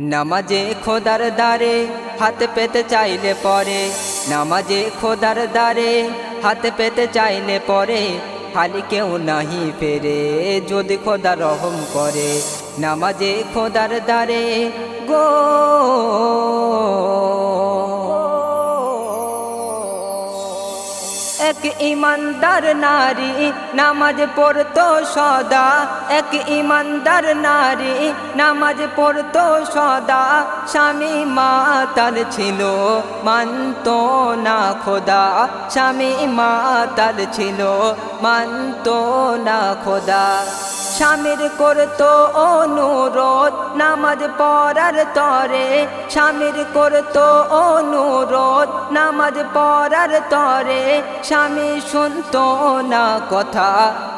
নামাজে খোদার দারে হাত পেতে চাইলে পরে, নামাজে খোদার দারে হাত পেতে চাইলে পরে খালি কেউ নাহি ফেরে, যদি খোদা রহম করে। নামাজে খোদার দারে গো এক ইমানদার নারী, নামাজ পড়তো সদা। এক ইমানদার নারী, নামাজ পড়তো সদা। স্বামী মাতাল ছিল, মানত না খোদা। স্বামী মাতাল ছিল, মানত না খোদা। স্বামীর করতো অনুরোধ, নামাজ পড়ার তরে। স্বামীর করতো অনুরোধ, নামাজ পড়ার তরে। স্বামী শুনতো না কথা,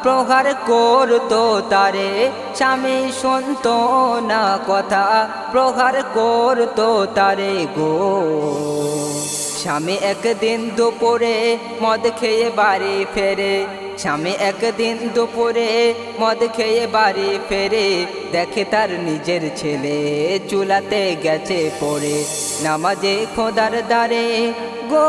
প্রহার করতো তারে। স্বামী শুনতো না কথা, প্রহার করতো তারে গো। স্বামী একদিন দুপুরে মদ খেয়ে বাড়ি ফেরে। স্বামী একদিন দুপুরে মদ খেয়ে বাড়ি ফেরে, দেখে তার নিজের ছেলে চুলাতে গেছে পড়ে। নামাজে খোদার দ্বারে, গো!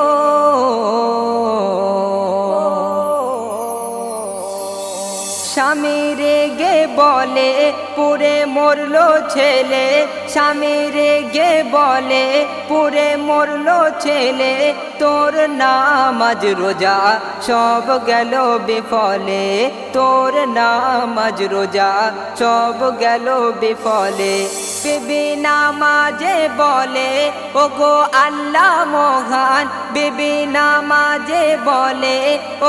স্বামী রেগে বলে পুরে মরলো ছেলে। স্বামী রেগে বলে, পুরে মরল ছেলে, তোর নামাজ রোজা। সব গেল বিফলে, তোর নামাজ রোজা। সব গেল বিফলে। বিবি নামাজে বলে ও গো আল্লাহ মহান। বিবি নামাজে বলে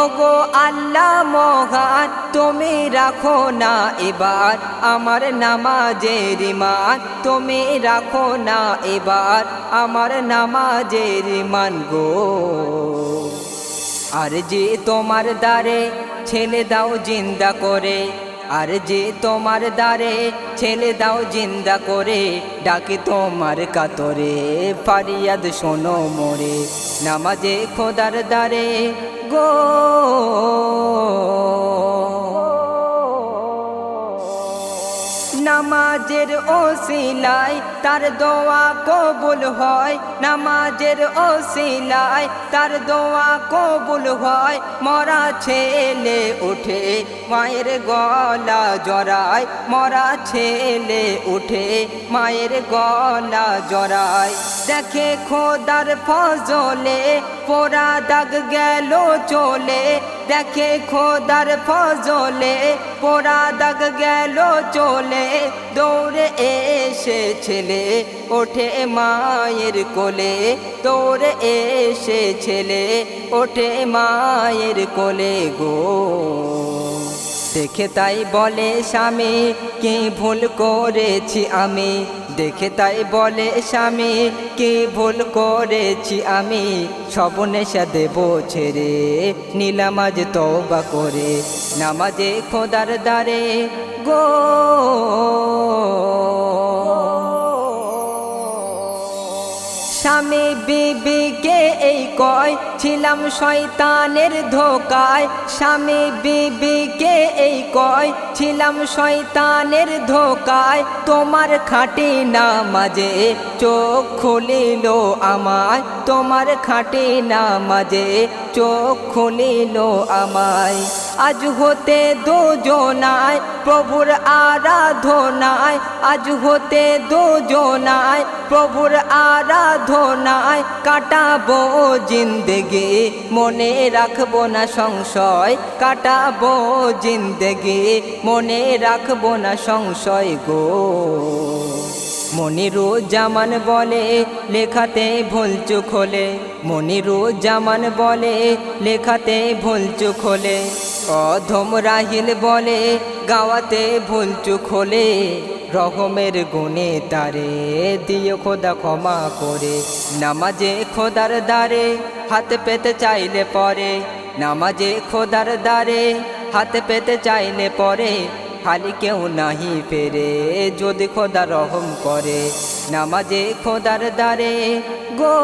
ও গো আল্লাহ মহান। তুমি রাখো না এবার আমার নামাজের ইমান তুমি রাখো না এবার আমার নামাজের ইমান গো। আর যে তোমার দ্বারে ছেলে দাও জিন্দা করে আর যে তোমার দ্বারে ছেলে দাও জিন্দা করে, ডাকে তোমার কাতরে। ফারিয়াদ শোনো মোরে, নামাজে খোদার দ্বারে গো। নামাজের ওসিলায় তার দোয়া কবুল হয়। নামাজের ওসিলায় তার দোয়া কবুল হয়। মরা ছেলে উঠে মায়ের গলা জড়ায়। মরা ছেলে উঠে মায়ের গলা জড়ায়। দেখে খোদার ফজলে পোড়া দাগ গেল চলে। দেখে খোদার ফজলে, পোড়া দাগ গেল চলে, দৌড়ে এসে ছেলে ওঠে মায়ের কোলে, দৌড়ে এসে ছেলে ওঠে মায়ের কোলে গো। দেখে তাই বলে স্বামী, কে ভুল করেছি আমি? দেখে তাই বলে স্বামী, কে ভুল করেছি আমি? সব নেশা দেব ছেড়ে নীলামাজ তবা করে। নামাজে খোদার দ্বারে গো। স্বামী বিবিকে এই কয়? ছিলাম শয়তানের ধোকায়। স্বামী বিবিকে এই কয়? ছিলাম শয়তানের ধোকায়। তোমার খাটি নামাজে চোখ খুলিল আমায়। তোমার খাটি নামাজে চোখ খুলিল আমায়। আজ হতে দুজনায় প্রভুর আরাধনায়। আজ হতে দুজনায় প্রভুর আরাধনায়। কাটাবো জিন্দেগি, মনে রাখব না সংশয়। কাটাবো জিন্দেগি, মনে রাখব না সংশয় গো। মনিরু জামান বলে, লেখাতে ভুল চুক হলে মনিরু জামান বলে, লেখাতে ভুল চুক হলে অধম রাহিল বলে, গাওয়াতে ভুল চুক হলে রহমের গুণে তারে দিও খোদা ক্ষমা করে। নামাজে খোদার দ্বারে হাত পেতে চাইলে পরে, নামাজে খোদার দ্বারে হাত পেতে চাইলে পরে, খালি কেউ নাহি ফেরে যদি খোদা রহম করে। নামাজে খোদার দ্বারে গো